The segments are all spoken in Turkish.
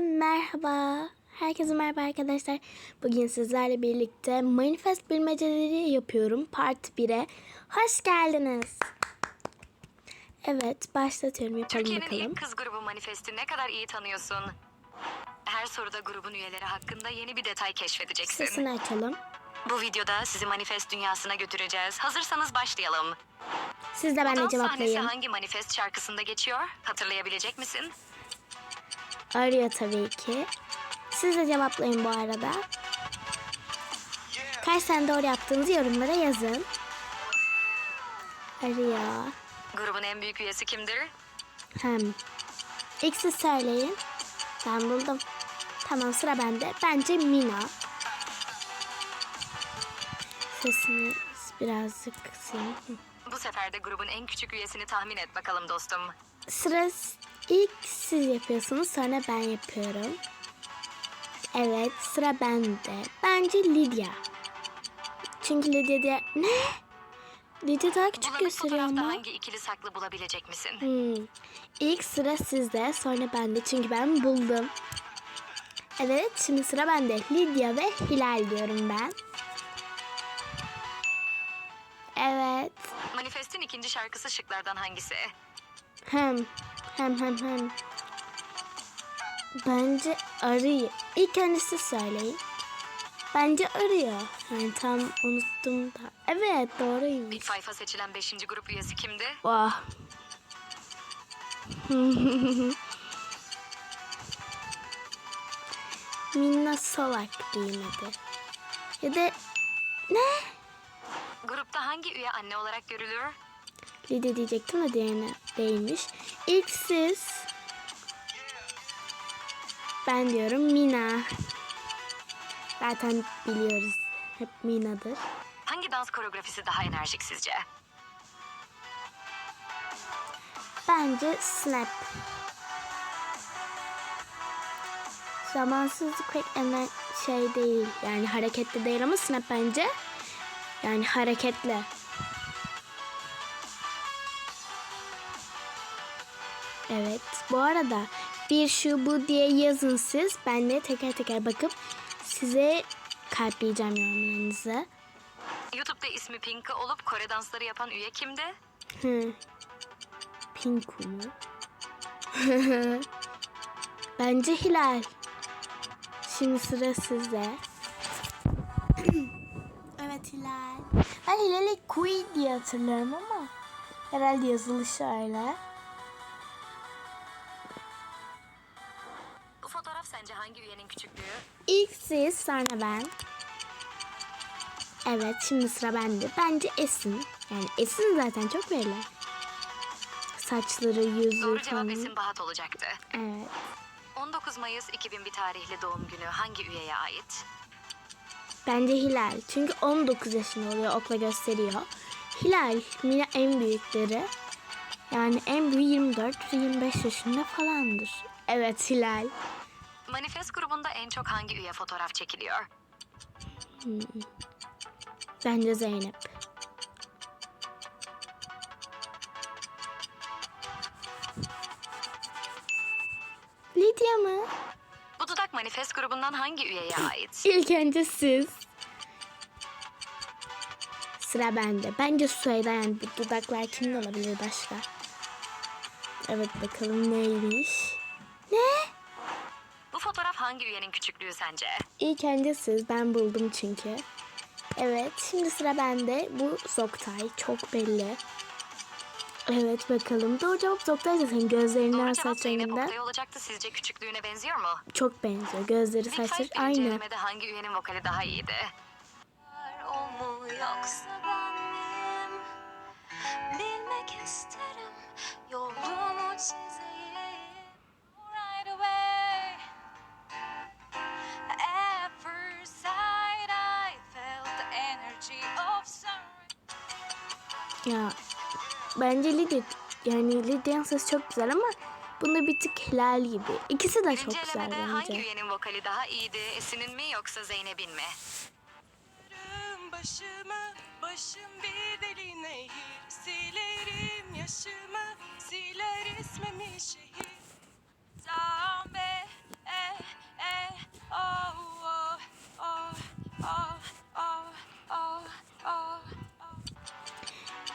merhaba. Herkese merhaba arkadaşlar. Bugün sizlerle birlikte manifest bilmeceleri yapıyorum. Part 1'e. Hoş geldiniz. Evet başlatıyorum yapalım Türkiye'nin bakalım. ilk kız grubu manifesti ne kadar iyi tanıyorsun? Her soruda grubun üyeleri hakkında yeni bir detay keşfedeceksin. Sesini açalım. Bu videoda sizi manifest dünyasına götüreceğiz. Hazırsanız başlayalım. Siz de benimle Dans sahnesi cevaplayın. hangi manifest şarkısında geçiyor? Hatırlayabilecek misin? Arıyor tabii ki. Siz de cevaplayın bu arada. Kaç tane doğru yaptığınızı yorumlara yazın. Arıyor. Grubun en büyük üyesi kimdir? Hem. İlk siz söyleyin. Ben buldum. Tamam sıra bende. Bence Mina. Sesini birazcık kısayım. Bu sefer de grubun en küçük üyesini tahmin et bakalım dostum. Sıra ilk siz yapıyorsunuz sonra ben yapıyorum. Evet sıra bende. Bence Lydia. Çünkü Lydia diye... Ne? Lydia daha küçük Bulanık gösteriyor fotoğrafta ama. hangi ikili saklı bulabilecek misin? Hmm. İlk sıra sizde, sonra bende çünkü ben buldum. Evet, şimdi sıra bende. Lidya ve Hilal diyorum ben. Evet. Manifestin ikinci şarkısı şıklardan hangisi? Hem, hem, hem, hem. Bence arıyor. İlk önce siz söyleyin. Bence arıyor. Yani tam unuttum da. Evet, doğruymuş. Five'a seçilen beşinci grup üyesi kimdi? Vah. Minna Solak hadi. Ya da ne? Grupta hangi üye anne olarak görülür? Lidya diyecektim de diğerine değilmiş. İlk siz. Ben diyorum Mina. Zaten biliyoruz. Hep Mina'dır. Hangi dans koreografisi daha enerjik sizce? Bence Snap. Zamansızlık pek hemen şey değil. Yani hareketli değil ama Snap bence. Yani hareketli. Evet. Bu arada bir şu bu diye yazın siz. Ben de teker teker bakıp size kalpleyeceğim yorumlarınızı. YouTube'da ismi Pinka olup Kore dansları yapan üye kimdi? Hı. Pinku mu? Bence Hilal. Şimdi sıra sizde. evet Hilal. Ben Hilal'i Kui diye hatırlıyorum ama herhalde yazılışı öyle. İlk siz sonra ben. Evet şimdi sıra bende. Bence Esin. Yani Esin zaten çok belli. Saçları, yüzü Doğru cevap falan. Esin Bahat olacaktı. Evet. 19 Mayıs 2001 tarihli doğum günü hangi üyeye ait? Bence Hilal. Çünkü 19 yaşında oluyor okla gösteriyor. Hilal, Mina en büyükleri. Yani en büyüğü 24-25 yaşında falandır. Evet Hilal. Manifest grubunda en çok hangi üye fotoğraf çekiliyor? Bence Zeynep. Lidya mı? Bu dudak manifest grubundan hangi üyeye ait? İlk önce siz. Sıra bende. Bence Süheyda yani dudaklar kimin olabilir başka? Evet bakalım neymiş. Hangi üyenin küçüklüğü sence? İlk önce siz. Ben buldum çünkü. Evet şimdi sıra bende. Bu Zoktay. Çok belli. Evet bakalım. Doğru cevap Zoktay zaten gözlerinden Doğru cevap saç Zeynep renginden Oktay olacaktı. Sizce küçüklüğüne benziyor mu? çok benziyor. Gözleri Big saçları Five birinci aynı. elemede hangi üyenin vokali daha iyiydi? O mu yoksa ben miyim? Bilmek isterim Ya bence Lidya yani Lidya'nın sesi çok güzel ama bunda bir tık Hilal gibi. İkisi de çok güzel elemede hangi bence. üyenin vokali daha iyiydi? Esin'in mi yoksa Zeynep'in mi? Başımı, başım bir deli nehir Silerim yaşımı, siler ismimi şehir Zombie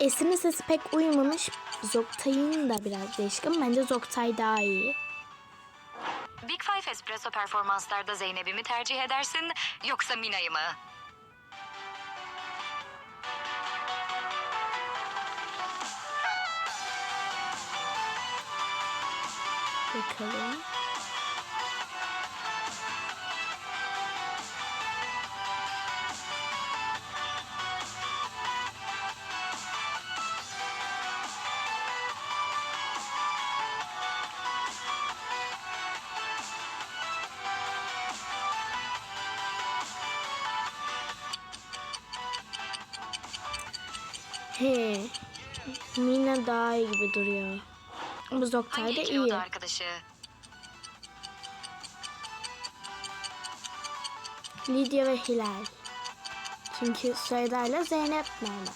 Esin'in sesi pek uyumamış. Zoktay'ın da biraz değişik ama bence Zoktay daha iyi. Big Five Espresso performanslarda Zeynep'i mi tercih edersin yoksa Mina'yı mı? Bakalım. He. Mina daha iyi gibi duruyor. Bu Zoktay da iyi. arkadaşı? Lidya ve Hilal. Çünkü Süheyda ile Zeynep normalde.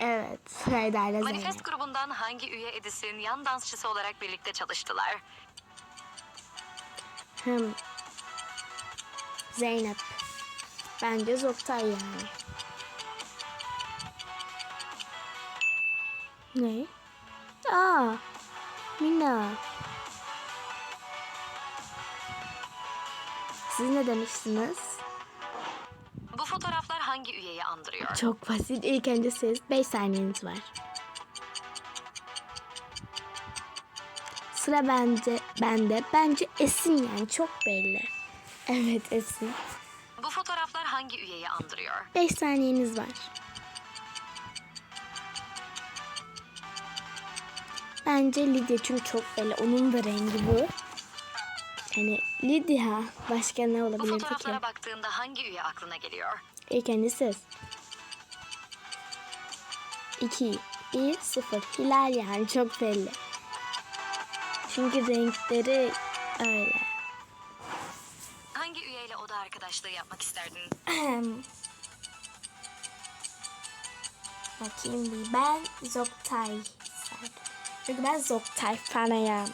Evet, Süheyda ile Zeynep. Manifest grubundan hangi üye Edis'in yan dansçısı olarak birlikte çalıştılar? Hem Zeynep. Bence Zoktay yani. Ne? Aa, Mina. Siz ne demiştiniz? Bu fotoğraflar hangi üyeyi andırıyor? Çok basit. İlk önce siz 5 saniyeniz var. Sıra bende. Bende. Bence Esin yani çok belli. Evet Esin. Bu fotoğraflar hangi üyeyi andırıyor? 5 saniyeniz var. Bence Lidya çünkü çok belli. Onun da rengi bu. Yani Lidya başka ne Bu olabilir ki? fotoğraflara baktığında hangi üye aklına geliyor? İlk siz. 2, 1, 0. Hilal yani çok belli. Çünkü renkleri öyle. Hangi üyeyle oda arkadaşlığı yapmak isterdin? Bakayım bir. Ben Zoktay. Çünkü ben Zoktay fanıyım.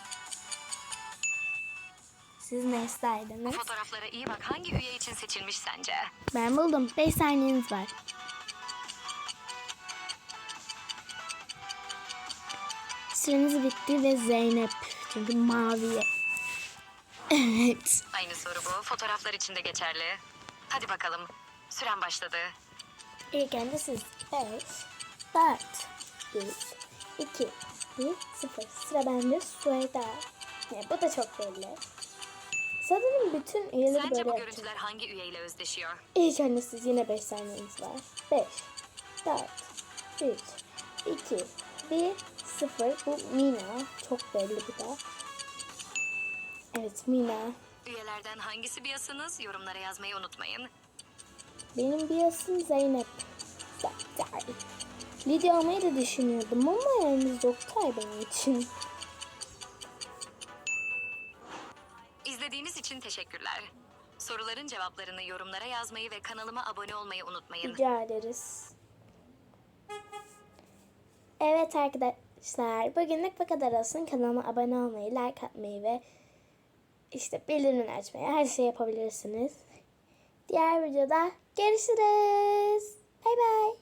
Siz ne Bu isterdiniz? fotoğraflara iyi bak. Hangi üye için seçilmiş sence? Ben buldum. 5 saniyeniz var. Süreniz bitti ve Zeynep. Çünkü mavi. Evet. Aynı soru bu. Fotoğraflar için de geçerli. Hadi bakalım. Süren başladı. İlk önce siz 5, 4, 3, 2, 1, 0. Sıra bende Sueda. Ya, bu da çok belli. Sanırım bütün üyeleri Sence böyle bu yapacağım. görüntüler hangi üyeyle özdeşiyor? İlk önce siz yine 5 saniyeniz var. 5, 4, 3, 2, 1, 0. Bu Mina. Çok belli bu da. Evet Mina. Üyelerden hangisi biasınız? Yorumlara yazmayı unutmayın. Benim biasım Zeynep. Zoktay. Lidya almayı da düşünüyordum ama yani Zoktay benim için. İzlediğiniz için teşekkürler. Soruların cevaplarını yorumlara yazmayı ve kanalıma abone olmayı unutmayın. Rica ederiz. Evet arkadaşlar bugünlük bu kadar olsun. Kanalıma abone olmayı, like atmayı ve işte bildirimleri açmayı her şey yapabilirsiniz. Diğer videoda görüşürüz. Bay bay.